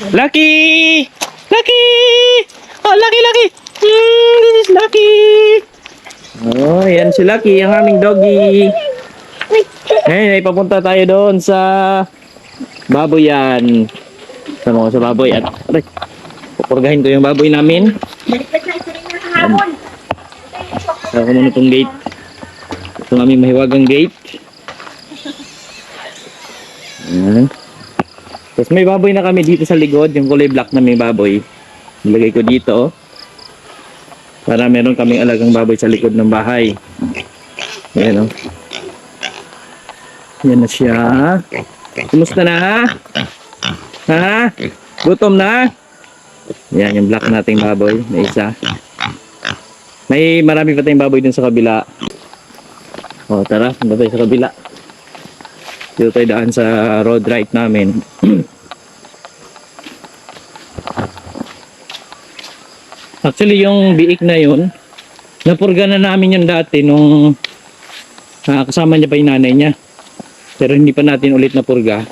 Lucky! Lucky! Oh, Lucky, Lucky! Mm, this is Lucky! Oh, yan si Lucky, ang aming doggy. Ngayon, ay papunta tayo doon sa baboyan. Sa mga sa baboy. At, aray, pupurgahin ko yung baboy namin. Baliktad na ito rin yung hapon. Saka ko muna itong gate. Itong aming mahiwagang gate. Ayan. Tapos may baboy na kami dito sa likod. Yung kulay black na may baboy. Nilagay ko dito. oh. Para meron kaming alagang baboy sa likod ng bahay. Ayan o. Yan na siya. Kumusta na? Ha? Gutom na? Yan yung black nating baboy. May isa. May marami pa tayong baboy dun sa kabila. O tara, punta tayo sa kabila. Dito tayo daan sa road right namin. Actually, yung biik na yun, napurga na namin yun dati nung ah, kasama niya pa yung nanay niya. Pero hindi pa natin ulit napurga.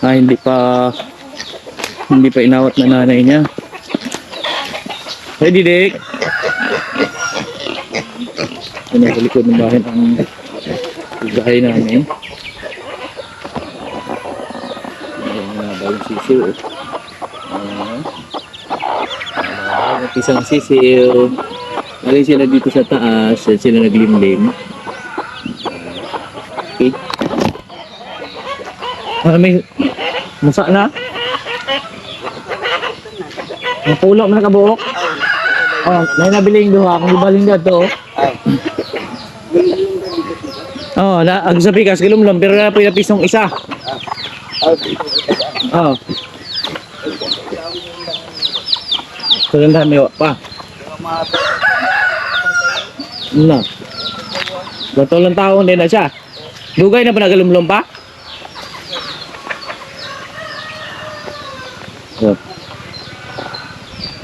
Ah, hindi pa hindi pa inawat na nanay niya. Hey, Didik! Ano sa likod ng bahay ang bahay namin. Ayan nga ba yung sisiw eh. Ayan. Ayan, isang sisiw. Galing sila dito sa taas. Yan sila naglimlim. Okay. Ah, may musa na? Ang pulo mo na kabuok? Oh, may nabili yung duha. Kung ibaling na to. Oh, na ang sa pikas kilumlom pero na pila pisong isa. Oh. Kaganda may wa pa. Na. Batolong taon din na siya. Dugay na pa nagalumlom pa? Oh.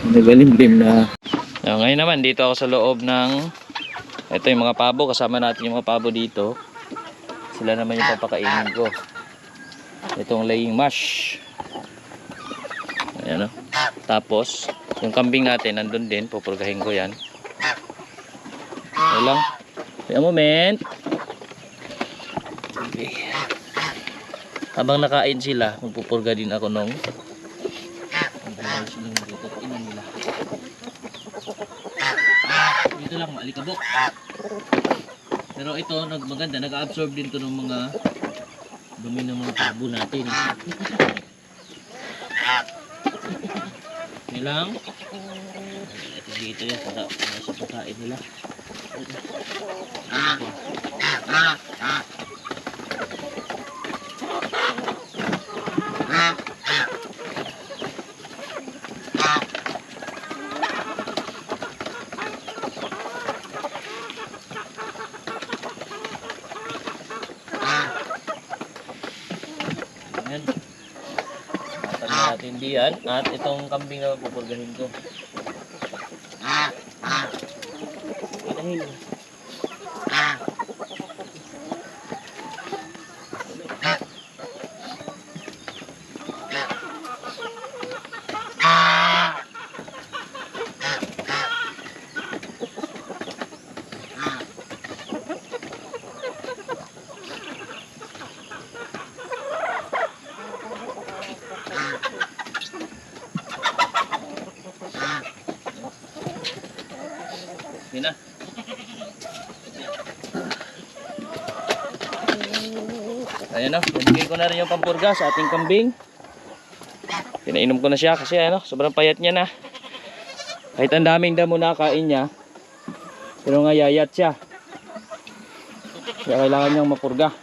Nagalimlim na. So, ngayon naman, dito ako sa loob ng ito yung mga pabo. Kasama natin yung mga pabo dito. Sila naman yung papakainin ko. Itong laying mash. Ayan o. Tapos, yung kambing natin, nandun din. Pupurgahin ko yan. Lang. Wait a moment. Okay. Habang nakain sila, magpupurga din ako nung Dito lang, maalikabok. Pero ito, nag maganda, nag-absorb din to ng mga dumi ng mga tabo natin. Yan lang. Ito dito yan, para sa pagkain nila. Ayan. Diyan. At itong kambing na pupurgahin ko. Inahin. Yun na. Ayan o, nabigay ko na rin yung pampurga sa ating kambing. Pinainom ko na siya kasi ano, sobrang payat niya na. Kahit ang daming damo na kain niya, pero nga yayat siya. Kaya kailangan niyang mapurga.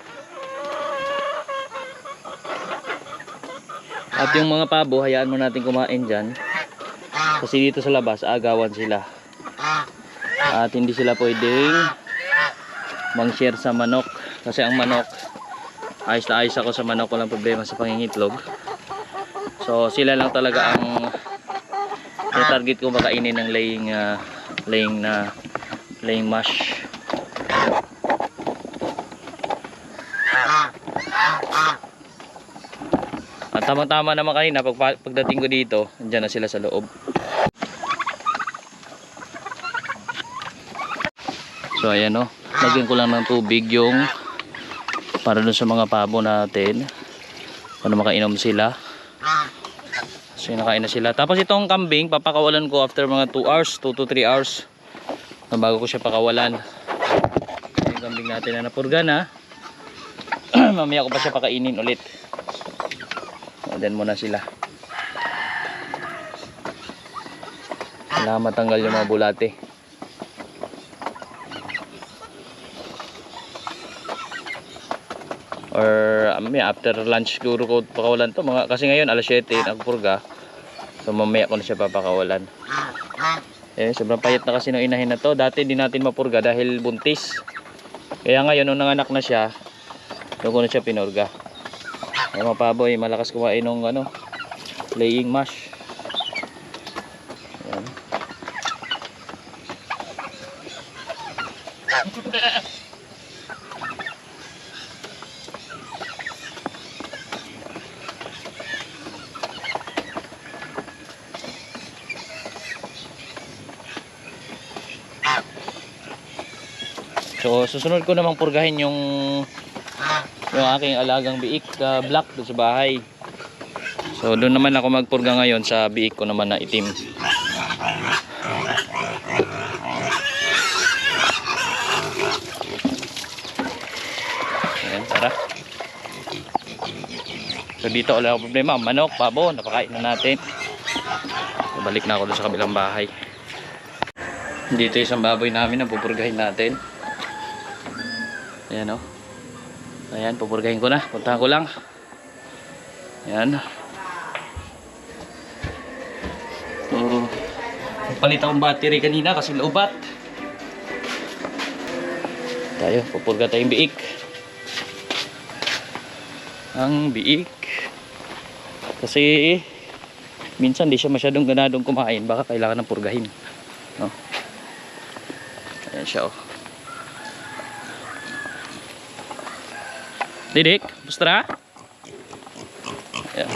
At yung mga pabo, hayaan mo natin kumain dyan. Kasi dito sa labas, agawan sila. At hindi sila pwedeng mang-share sa manok. Kasi ang manok, ayos na ayos ako sa manok. Walang problema sa pangingitlog. So sila lang talaga ang target ko makainin ng laying ah, laying na laying mash. At tama-tama naman kanina, pag, pagdating ko dito, andyan na sila sa loob. So ayan o, lagyan ko lang ng tubig yung para dun sa mga pabo natin. Para makainom sila. So nakain na sila. Tapos itong kambing, papakawalan ko after mga 2 hours, 2 to 3 hours. Na bago ko siya pakawalan. Yung kambing natin na napurga na. Mamaya ko pa siya pakainin ulit. Dyan muna sila. Kailangan matanggal yung mga bulate. or yeah, after lunch siguro ko pakawalan to. Mga kasi ngayon alas 7 nagpurga. So mamaya ko na siya papakawalan. Eh sobrang payat na kasi ng inahin na to. Dati hindi natin mapurga dahil buntis. Kaya ngayon nung nanganak na siya doon ko na siya pinurga. Ay mga paboy malakas kumain ng ano laying mash So susunod ko namang purgahin yung yung aking alagang biik na black doon sa bahay. So doon naman ako magpurga ngayon sa biik ko naman na itim. Ayan, tara. So dito wala akong problema. Manok, pabo, napakain na natin. So, balik na ako doon sa kabilang bahay. Dito isang baboy namin na pupurgahin natin. Ayan o. Ayan, pupurgahin ko na. Puntahan ko lang. Ayan. So, palit akong battery kanina kasi lobat. Tayo, pupurga tayong biik. Ang biik. Kasi minsan di siya masyadong ganadong kumain. Baka kailangan ng purgahin. No? Ayan siya oh. Didik, gusto na? Ayan.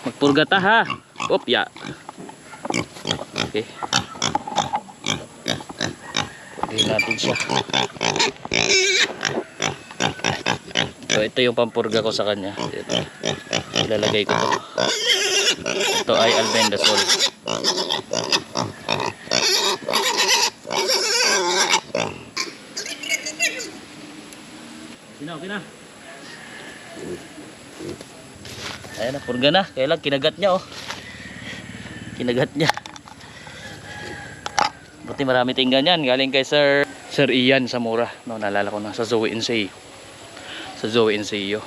Magpurga ta ha. Op, ya. Okay. Purgahin natin siya. So, ito yung pampurga ko sa kanya. Ito. Ilalagay ko to. Ito ay albendazole. Sina, okay na. Ayan na, purga na. Kaya lang, kinagat niya oh. Kinagat niya. Buti marami ting ganyan. Galing kay Sir Sir Ian Samura. No, naalala ko na sa Zoe NCU. Sa Zoe NCU.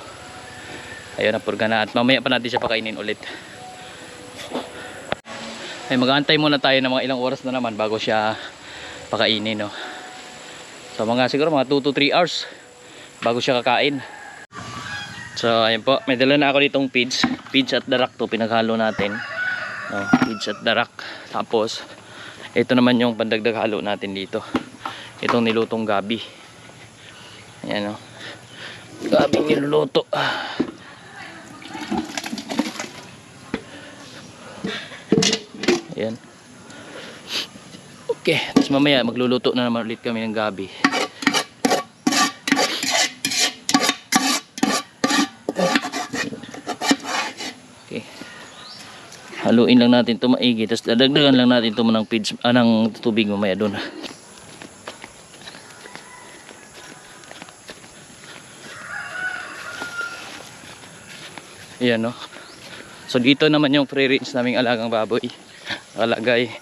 Ayun na, purga na. At mamaya pa natin siya pakainin ulit. Ay, mag-aantay muna tayo ng mga ilang oras na naman bago siya pakainin. No? So, mga siguro mga 2 to 3 hours bago siya kakain. So, ayun po. May dala na ako ditong feeds. Feeds at darak to. Pinaghalo natin. No, feeds at darak. Tapos, ito naman yung pandagdag halo natin dito. Itong nilutong gabi. Ayan o. Gabi niluluto. Ayan. Okay. Tapos mamaya magluluto na naman ulit kami ng gabi. Haluin lang natin ito maigi. Tapos dadagdagan lang natin ito ng, feeds, ah, ng tubig mamaya doon. Ayan no. So dito naman yung free range naming alagang baboy. Nakalagay.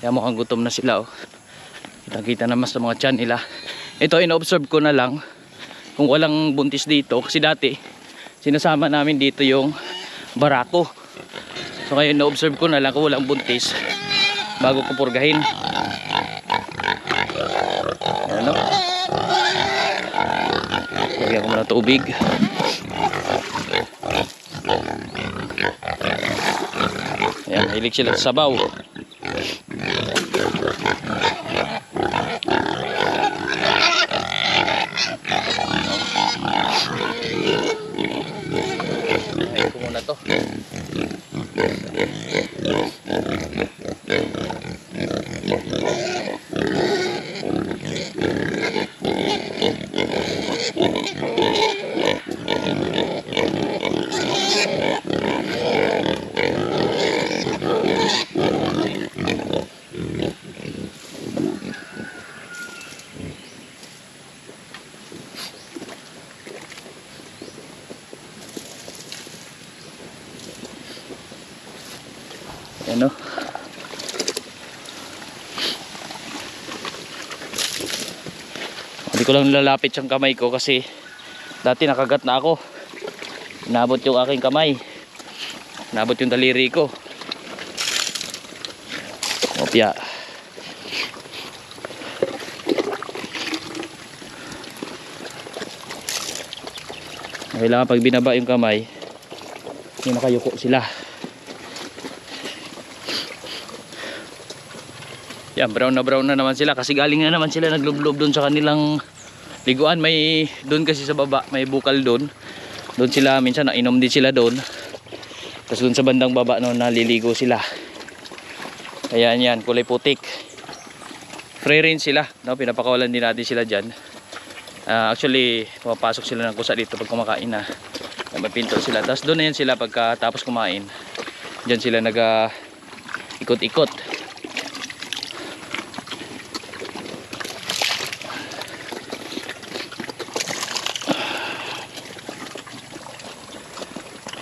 Kaya mukhang gutom na sila oh. Kita kita naman sa mga tiyan nila. Ito ino-observe ko na lang kung walang buntis dito. Kasi dati sinasama namin dito yung barako. So ngayon na-observe ko na lang kung walang buntis bago ko purgahin. Ano? Lagyan ko muna tubig. Ayan, hilig sila sa sabaw. Ay, ko muna na to. Ano? Hindi ko lang nilalapit yung kamay ko kasi dati nakagat na ako. Inabot yung aking kamay. Inabot yung daliri ko. Opya. Kailangan pag binaba yung kamay, yung nakayuko sila. Yan, brown na brown na naman sila kasi galing na naman sila naglublob doon sa kanilang liguan. May doon kasi sa baba, may bukal doon. Doon sila minsan nainom din sila doon. Tapos doon sa bandang baba no naliligo sila. Ayan yan, kulay putik. Free range sila, no? Pinapakawalan din natin sila diyan. actually, pumapasok sila ng kusa dito pag kumakain na. May pinto sila. Tapos doon na yan sila pagkatapos kumain. Diyan sila nag ah, ikot-ikot.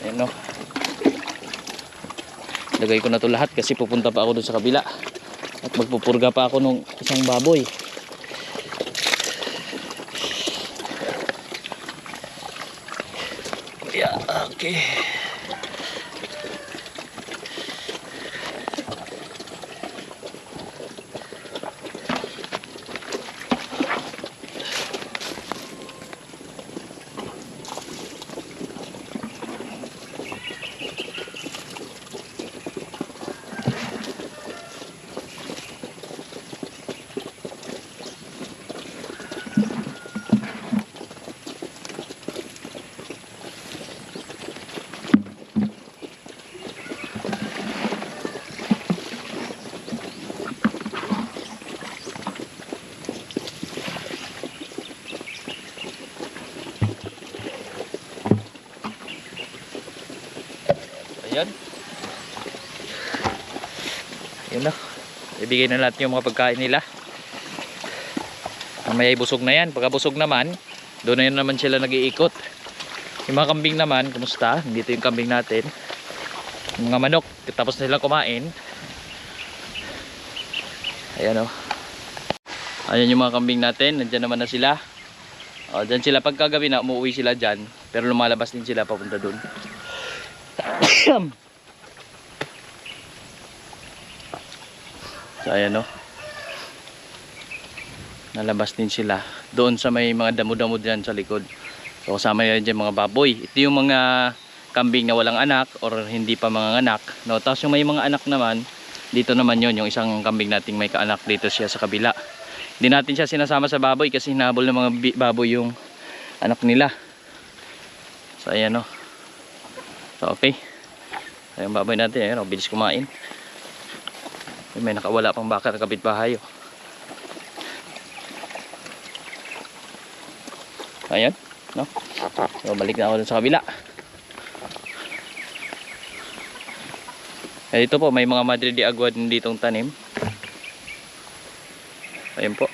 Ayan no. Lagay ko na to lahat kasi pupunta pa ako doon sa kabila. At magpupurga pa ako nung isang baboy. Yeah, okay. Ayan. Ayan na. Ibigay na natin yung mga pagkain nila. Mamaya ay busog na yan. Pagka busog naman, doon na yun naman sila nag-iikot. Yung mga kambing naman, kumusta? Dito yung kambing natin. Yung mga manok, tapos na silang kumain. Ayan o. Ayan yung mga kambing natin. Nandyan naman na sila. O, dyan sila pagkagabi na umuwi sila dyan. Pero lumalabas din sila papunta doon. so ayan no? Nalabas din sila doon sa may mga damo-damo dyan sa likod. So kasama nila dyan mga baboy. Ito yung mga kambing na walang anak or hindi pa mga anak no? tapos yung may mga anak naman dito naman yon yung isang kambing nating may kaanak dito siya sa kabila. Hindi natin siya sinasama sa baboy kasi hinabol ng mga baboy yung anak nila. So ayan no? So okay. Ayun baboy natin, ayun, oh, bilis kumain. Ay, may nakawala pang baka ng kapitbahay. Oh. Ayan, no? So, balik na ako sa kabila. Eh, dito po, may mga Madrid de Agua din ditong tanim. Ayun po.